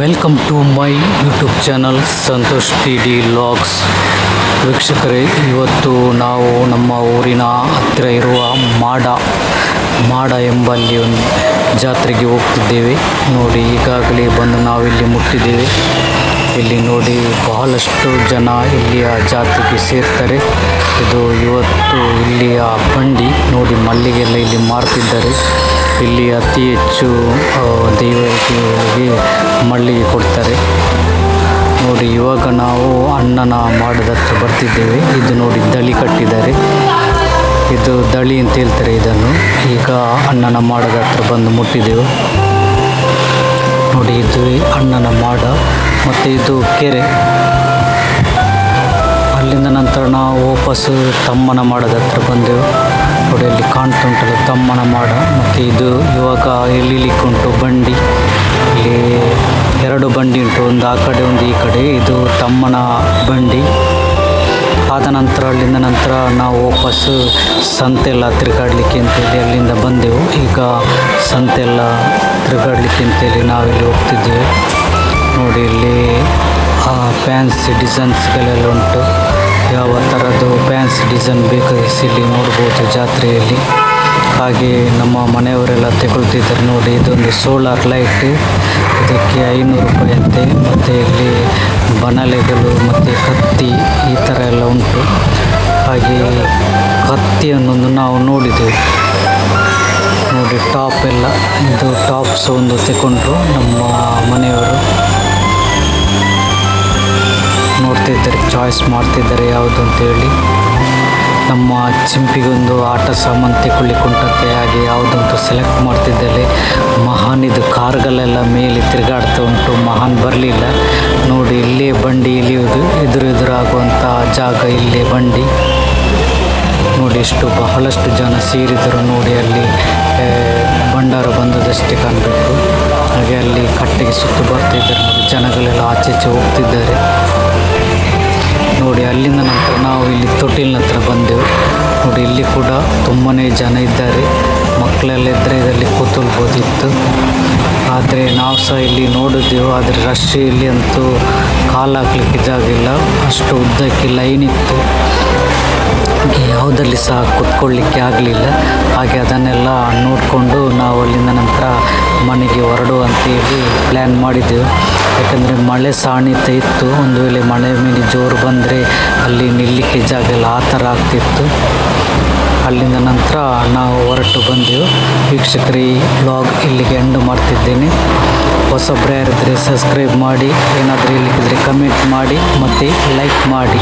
Welcome to my YouTube channel Santosh T D logs ವೀಕ್ಷಕರೇ, ಇವತ್ತು ನಾವು ನಮ್ಮ ಊರಿನ ಹತ್ತಿರ ಇರುವ ಮಾಡ ಮಾಡ ಎಂಬಲ್ಲಿ ಒಂದು ಜಾತ್ರೆಗೆ ಹೋಗ್ತಿದ್ದೇವೆ. ನೋಡಿ, ಈಗಾಗಲೇ ಬಂದು ನಾವಿಲ್ಲಿ ಮುಟ್ಟಿದ್ದೇವೆ. ಇಲ್ಲಿ ನೋಡಿ, ಬಹಳಷ್ಟು ಜನ ಇಲ್ಲಿಯ ಜಾತ್ರೆಗೆ ಸೇರ್ತಾರೆ. ಇದು ಇವತ್ತು ಇಲ್ಲಿಯ ಬಂಡಿ. ನೋಡಿ ಮಲ್ಲಿಗೆಲ್ಲ ಇಲ್ಲಿ ಮಾರ್ತಿದ್ದಾರೆ. ಇಲ್ಲಿ ಅತಿ ಹೆಚ್ಚು ದೇವರಿಗೆ ಮಳ್ಳಿಗೆ ಕೊಡ್ತಾರೆ. ನೋಡಿ, ಇವಾಗ ನಾವು ಅಣ್ಣನ ಮಾಡದ ಹತ್ರ ಬರ್ತಿದ್ದೇವೆ. ಇದು ನೋಡಿ ದಳಿ ಕಟ್ಟಿದ್ದಾರೆ. ಇದು ದಳಿ ಅಂತ ಹೇಳ್ತಾರೆ ಇದನ್ನು. ಈಗ ಅಣ್ಣನ ಮಾಡದ ಹತ್ರ ಬಂದು ಮುಟ್ಟಿದೆವು. ನೋಡಿ, ಇದು ಅಣ್ಣನ ಮಾಡ, ಮತ್ತು ಇದು ಕೆರೆ. ಅಲ್ಲಿಂದ ನಂತರ ನಾವು ವಾಪಸ್ಸು ತಮ್ಮನ ಮಾಡದ ಹತ್ರ ಬಂದೆವು ನೋಡಿ ಅಲ್ಲಿ ಕಾಣ್ತಾ ತಮ್ಮನ ಮಾಡ. ಮತ್ತು ಇದು ಇವಾಗ ಎಳಿಲಿಕ್ಕುಂಟು ಬಂಡಿ. ಇಲ್ಲಿ ಎರಡು ಬಂಡಿ ಉಂಟು. ಒಂದು ಆ ಕಡೆ, ಒಂದು ಈ ಕಡೆ. ಇದು ತಮ್ಮನ ಬಂಡಿ. ಆದ ನಂತರ ಅಲ್ಲಿಂದ ನಂತರ ನಾವು ವಾಪಸ್ಸು ಸಂತೆಲ್ಲ ತಿರುಗಾಡಲಿಕ್ಕೆ ಅಂತೇಳಿ ಅಲ್ಲಿಂದ ಬಂದೆವು. ಈಗ ಸಂತೆಲ್ಲ ತಿರುಗಾಡಲಿಕ್ಕೆ ಅಂತೇಳಿ ನಾವಿಲ್ಲಿ ಹೋಗ್ತಿದ್ದೇವೆ. ನೋಡಿ ಇಲ್ಲಿ ಫ್ಯಾನ್ಸಿ ಡಿಸೈನ್ಸ್ಗಳೆಲ್ಲ ಉಂಟು. ಯಾವ ಥರದ್ದು ಫ್ಯಾನ್ಸ್ ಡಿಸೈನ್ ಬೇಕಾಗಿಸಿ ಇಲ್ಲಿ ನೋಡ್ಬೋದು ಜಾತ್ರೆಯಲ್ಲಿ. ಹಾಗೆ ನಮ್ಮ ಮನೆಯವರೆಲ್ಲ ತಗೊಳ್ತಿದ್ದಾರೆ ನೋಡಿ, ಇದೊಂದು ಸೋಲಾರ್ ಲೈಟ್ ಇದಕ್ಕೆ ಐನೂರು ರೂಪಾಯಿ ಅಂತೆ. ಮತ್ತು ಇಲ್ಲಿ ಬನಲೆಗಳು ಮತ್ತು ಕತ್ತಿ ಈ ಥರ ಎಲ್ಲ ಉಂಟು. ಹಾಗೆ ಕತ್ತಿಯನ್ನೊಂದು ನಾವು ನೋಡಿದೆವು ನೋಡಿ ಟಾಪ್ ಎಲ್ಲ. ಇದು ಟಾಪ್ಸ್ ಒಂದು ತಗೊಂಡ್ರು ನಮ್ಮ ಮನೆಯವರು. ಚಾಯ್ಸ್ ಮಾಡ್ತಿದ್ದಾರೆ ಯಾವುದು ಅಂತೇಳಿ ನಮ್ಮ ಚಿಂಪಿಗೊಂದು ಆಟ ಸಾಮಾನು ತೆಕ್ಕೊಳ್ಳಿಕ್ಕುಂಟಂತೆ ಹಾಗೆ ಯಾವುದಂತೂ ಸೆಲೆಕ್ಟ್ ಮಾಡ್ತಿದ್ದಲ್ಲಿ ಮಹಾನ್ ಇದು ಕಾರ್ಗಳೆಲ್ಲ ಮೇಲೆ ತಿರುಗಾಡ್ತಾ ಉಂಟು, ಮಹಾನ್ ಬರಲಿಲ್ಲ. ನೋಡಿ, ಇಲ್ಲೇ ಬಂಡಿ ಇಳಿಯೋದು ಎದುರು ಎದುರಾಗುವಂಥ ಜಾಗ ಇಲ್ಲೇ ಬಂಡಿ. ನೋಡಿ, ಎಷ್ಟು ಬಹಳಷ್ಟು ಜನ ಸೇರಿದರು ನೋಡಿ, ಅಲ್ಲಿ ಭಂಡಾರ ಬಂದದಷ್ಟೇ ಕಾಣಬೇಕು. ಹಾಗೆ ಅಲ್ಲಿ ಕಟ್ಟೆಗೆ ಸುತ್ತು ಬರ್ತಿದ್ದಾರೆ ಜನಗಳೆಲ್ಲ ಆಚೆ ಹೋಗ್ತಿದ್ದಾರೆ. ಜನ ಇದ್ದಾರೆ. ಮಕ್ಕಳೆಲ್ಲ ಇದ್ದರೆ ಇದರಲ್ಲಿ ಕೂತ್ಕೊಳ್ಬೋದಿತ್ತು ಆದರೆ ನಾವು ಸಹ ಇಲ್ಲಿ ನೋಡಿದ್ದೆವು ಆದರೆ ರಶ್ ಇಲ್ಲಿ ಅಂತೂ ಕಾಲು ಹಾಕ್ಲಿಕ್ಕೆ ಅಷ್ಟು ಉದ್ದಕ್ಕೆ ಲೈನ್ ಇತ್ತು. ಯಾವುದರಲ್ಲಿ ಸಹ ಕುತ್ಕೊಳ್ಳಿಕ್ಕೆ ಆಗಲಿಲ್ಲ. ಹಾಗೆ ಅದನ್ನೆಲ್ಲ ನೋಡಿಕೊಂಡು ನಾವು ಅಲ್ಲಿಂದ ನಂತರ ಮನೆಗೆ ಹೊರಡುವಂತೇಳಿ ಪ್ಲ್ಯಾನ್ ಮಾಡಿದ್ದೆವು ಯಾಕಂದರೆ ಮಳೆ ಸಾಣಿತ ಇತ್ತು. ಒಂದು ವೇಳೆ ಮಳೆ ಮೇಲೆ ಜೋರು ಬಂದರೆ ಅಲ್ಲಿ ನಿಲ್ಲಿಕ್ಕೆ ಜಾಗ ಇಲ್ಲ. ಆ ಥರ ಆಗ್ತಿತ್ತು. ಅಲ್ಲಿಂದ ನಂತರ ನಾವು ಹೊರಟು ಬಂದೆವು. ವೀಕ್ಷಕರು ಬ್ಲಾಗ್ ಇಲ್ಲಿಗೆ ಎಂಡು ಮಾಡ್ತಿದ್ದೇನೆ. ಹೊಸೊಬ್ಬರ ಯಾರಿದ್ದರೆ ಸಬ್ಸ್ಕ್ರೈಬ್ ಮಾಡಿ, ಏನಾದರೂ ಇಲ್ಲಿಗಿದ್ರೆ ಕಮೆಂಟ್ ಮಾಡಿ, ಮತ್ತು ಲೈಕ್ ಮಾಡಿ.